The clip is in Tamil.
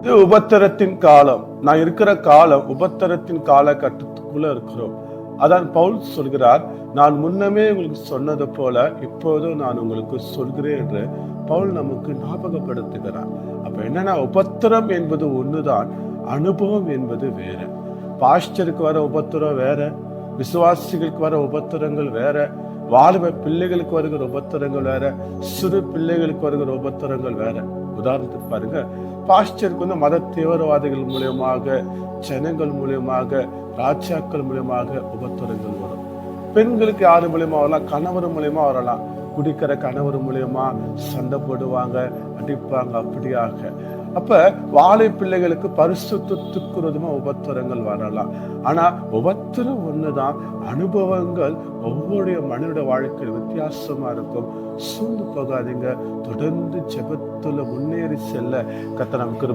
இது உபத்தரத்தின் காலம். நான் இருக்கிற காலம் உபத்தரத்தின் காலகட்டத்துக்குள்ள இருக்கிறோம். அதான் பவுல் சொல்கிறார் நான் முன்னமே உங்களுக்கு சொன்னது போல இப்போதும் நான் உங்களுக்கு சொல்கிறேன் என்று பவுல் நமக்கு ஞாபகப்படுத்துகிறார். அப்ப என்னன்னா உபத்திரம் என்பது ஒண்ணுதான் அனுபவம் என்பது வேற. பாஸ்டருக்கு வர உபத்திரம் வேற விசுவாசிகளுக்கு வர உபத்திரங்கள் வேற வாலிப பிள்ளைகளுக்கு வருகிற உபத்திரங்கள் வேற சிறு பிள்ளைகளுக்கு வருகிற உபத்திரங்கள் வேற. உதாரணத்துக்கு பாருங்க பாஸ்டருக்கு வந்து மத தீவிரவாதிகள் மூலியமாக ஜனங்கள் மூலியமாக ராஜாக்கள் மூலியமாக உபத்திரங்கள் வரும். பெண்களுக்கு யாரு மூலியமா வரலாம்? கணவர் மூலியமா வரலாம். குடிக்கிற கணவர் மூலியமா சண்டை போடுவாங்க அடிப்பாங்க அப்படியாக. அப்ப வாழை பிள்ளைகளுக்கு பரிசுத்தத்துக்கு விரோதமா உபத்திரங்கள் வரலாம். ஆனா உபத்திரம் ஒண்ணுதான். அனுபவங்கள் ஒவ்வொரு மனித வாழ்க்கையில் வித்தியாசமா இருக்கும். சூழ்ந்து போகாதீங்க. தொடர்ந்து ஜெபத்துல முன்னேறி செல்ல. கத்த நமக்கு